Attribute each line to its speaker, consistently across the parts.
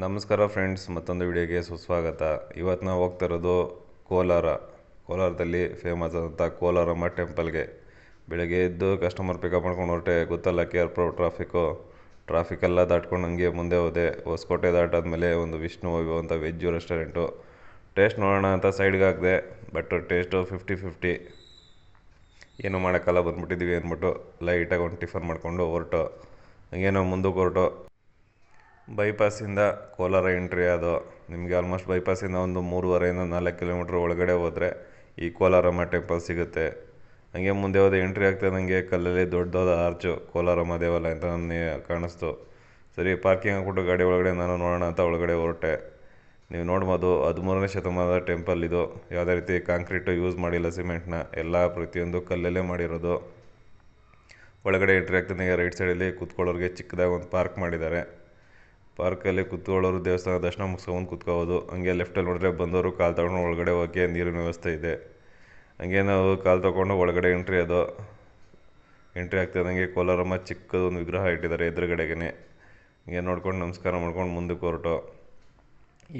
Speaker 1: ನಮಸ್ಕಾರ ಫ್ರೆಂಡ್ಸ್, ಮತ್ತೊಂದು ವಿಡಿಯೋಗೆ ಸುಸ್ವಾಗತ. ಇವತ್ತು ನಾವು ಹೋಗ್ತಾ ಇರೋದು ಕೋಲಾರ. ಕೋಲಾರದಲ್ಲಿ ಫೇಮಸ್ ಆದಂಥ ಕೋಲಾರಮ್ಮ ಟೆಂಪಲ್ಗೆ ಬೆಳಗ್ಗೆ ಎದ್ದು ಕಸ್ಟಮರ್ ಪಿಕಪ್ ಮಾಡ್ಕೊಂಡು ಹೊರಟೆ, ಗೊತ್ತಲ್ಲ ಕೆ ಆರ್ ಪ್ರೋ ಟ್ರಾಫಿಕ್ಕು ಟ್ರಾಫಿಕ್ ಎಲ್ಲ ದಾಟ್ಕೊಂಡು ಹಂಗೆ ಮುಂದೆ ಹೋದೆ. ಹೊಸಕೋಟೆ ದಾಟಾದ್ಮೇಲೆ ಒಂದು ವಿಷ್ಣು ವೈಭವ್ ಅಂತ ವೆಜ್ಜು ರೆಸ್ಟೋರೆಂಟು ಟೇಸ್ಟ್ ನೋಡೋಣ ಅಂತ ಸೈಡ್ಗೆ ಹಾಕಿದೆ ಬಟ್ ಟೇಸ್ಟು ಫಿಫ್ಟಿ ಫಿಫ್ಟಿ ಏನು ಮಾಡೋಕ್ಕಲ್ಲ ಬಂದ್ಬಿಟ್ಟಿದ್ದೀವಿ ಅಂದ್ಬಿಟ್ಟು ಲೈಟಾಗಿ ಒಂದು ಟಿಫನ್ ಮಾಡಿಕೊಂಡು ಹೊರಟು. ಹಂಗೆ ನಾವು ಮುಂದಕ್ಕೆ ಹೊರಟು. ಬೈಪಾಸಿಂದ ಕೋಲಾರ ಎಂಟ್ರಿ ಅದು. ನಿಮಗೆ ಆಲ್ಮೋಸ್ಟ್ ಬೈಪಾಸಿಂದ ಒಂದು ಮೂರುವರೆಯಿಂದ ನಾಲ್ಕು ಕಿಲೋಮೀಟ್ರ್ ಒಳಗಡೆ ಹೋದರೆ ಈ ಕೋಲಾರಮ್ಮ ಟೆಂಪಲ್ ಸಿಗುತ್ತೆ. ಹಂಗೆ ಮುಂದೆ ಹೋದ ಎಂಟ್ರಿ ಆಗ್ತದೆ ನನಗೆ ಕಲ್ಲಲ್ಲಿ ದೊಡ್ಡದಾದ ಆರ್ಚು ಕೋಲಾರಮ್ಮ ದೇವಾಲಯ ಅಂತ ನನಗೆ ಕಾಣಿಸ್ತು. ಸರಿ ಪಾರ್ಕಿಂಗ್ ಹಾಕ್ಬಿಟ್ಟು ಗಾಡಿ ಒಳಗಡೆ ನಾನು ನೋಡೋಣ ಅಂತ ಒಳಗಡೆ ಹೊರಟೆ. ನೀವು ನೋಡ್ಬೋದು ಹದಿಮೂರನೇ ಶತಮಾನದ ಟೆಂಪಲ್ ಇದು. ಯಾವುದೇ ರೀತಿ ಕಾಂಕ್ರೀಟು ಯೂಸ್ ಮಾಡಿಲ್ಲ ಸಿಮೆಂಟ್ನ ಎಲ್ಲ ಪ್ರತಿಯೊಂದು ಕಲ್ಲಲ್ಲೇ ಮಾಡಿರೋದು. ಒಳಗಡೆ ಎಂಟ್ರಿ ಆಗ್ತದೆ ರೈಟ್ ಸೈಡಲ್ಲಿ ಕೂತ್ಕೊಳ್ಳೋರಿಗೆ ಚಿಕ್ಕದಾಗಿ ಒಂದು ಪಾರ್ಕ್ ಮಾಡಿದ್ದಾರೆ. ಪಾರ್ಕಲ್ಲಿ ಕೂತ್ಕೊಳ್ಳೋರು ದೇವಸ್ಥಾನ ದರ್ಶನ ಮುಗಿಸ್ಕೊಂಡು ಕೂತ್ಕೋಬೋದು. ಹಂಗೆ ಲೆಫ್ಟಲ್ಲಿ ನೋಡಿದ್ರೆ ಬಂದವರು ಕಾಲು ತಗೊಂಡು ಒಳಗಡೆ ಹೋಗೋಕ್ಕೆ ನೀರಿನ ವ್ಯವಸ್ಥೆ ಇದೆ. ಹಂಗೆ ನಾವು ಕಾಲು ತಗೊಂಡು ಒಳಗಡೆ ಎಂಟ್ರಿ ಅದು. ಎಂಟ್ರಿ ಆಗ್ತಿದ್ದಂಗೆ ಕೋಲಾರಮ್ಮ ಚಿಕ್ಕದೊಂದು ವಿಗ್ರಹ ಇಟ್ಟಿದ್ದಾರೆ ಎದುರುಗಡೆಗೆ ಹಂಗೆ ನೋಡ್ಕೊಂಡು ನಮಸ್ಕಾರ ಮಾಡ್ಕೊಂಡು ಮುಂದಕ್ಕೆ ಹೊರಟು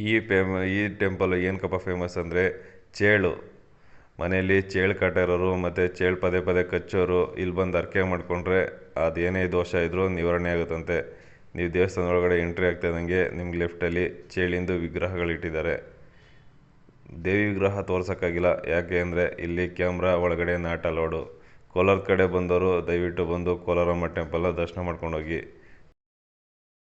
Speaker 1: ಈ ಫೇಮ ಈ ಟೆಂಪಲ್ ಏನಕ್ಕಪ್ಪ ಫೇಮಸ್ ಅಂದರೆ ಚೇಳು. ಮನೆಯಲ್ಲಿ ಚೇಳು ಕಾಟ ಇರೋರು ಮತ್ತು ಚೇಳು ಪದೇ ಪದೇ ಕಚ್ಚೋರು ಇಲ್ಲಿ ಬಂದು ಅರ್ಕೆ ಮಾಡಿಕೊಂಡ್ರೆ ಅದೇನೇ ದೋಷ ಇದ್ದರೂ ನಿವಾರಣೆ ಆಗುತ್ತಂತೆ. ನೀವು ದೇವಸ್ಥಾನ ಒಳಗಡೆ ಎಂಟ್ರಿ ಆಗ್ತಾಯಿದ್ದಂಗೆ ನಿಮ್ಗೆ ಲೆಫ್ಟಲ್ಲಿ ಚೇಳಿಂದು ವಿಗ್ರಹಗಳಿಟ್ಟಿದ್ದಾರೆ. ದೇವಿ ವಿಗ್ರಹ ತೋರ್ಸೋಕ್ಕಾಗಿಲ್ಲ. ಯಾಕೆ ಅಂದರೆ ಇಲ್ಲಿ ಕ್ಯಾಮ್ರಾ ಒಳಗಡೆ ನಾಟ್ ಲೋಡು ಕೋಲಾರ ಕಡೆ ಬಂದವರು ದಯವಿಟ್ಟು ಬಂದು ಕೋಲಾರಮ್ಮ ಟೆಂಪಲ್ನ ದರ್ಶನ ಮಾಡ್ಕೊಂಡು ಹೋಗಿ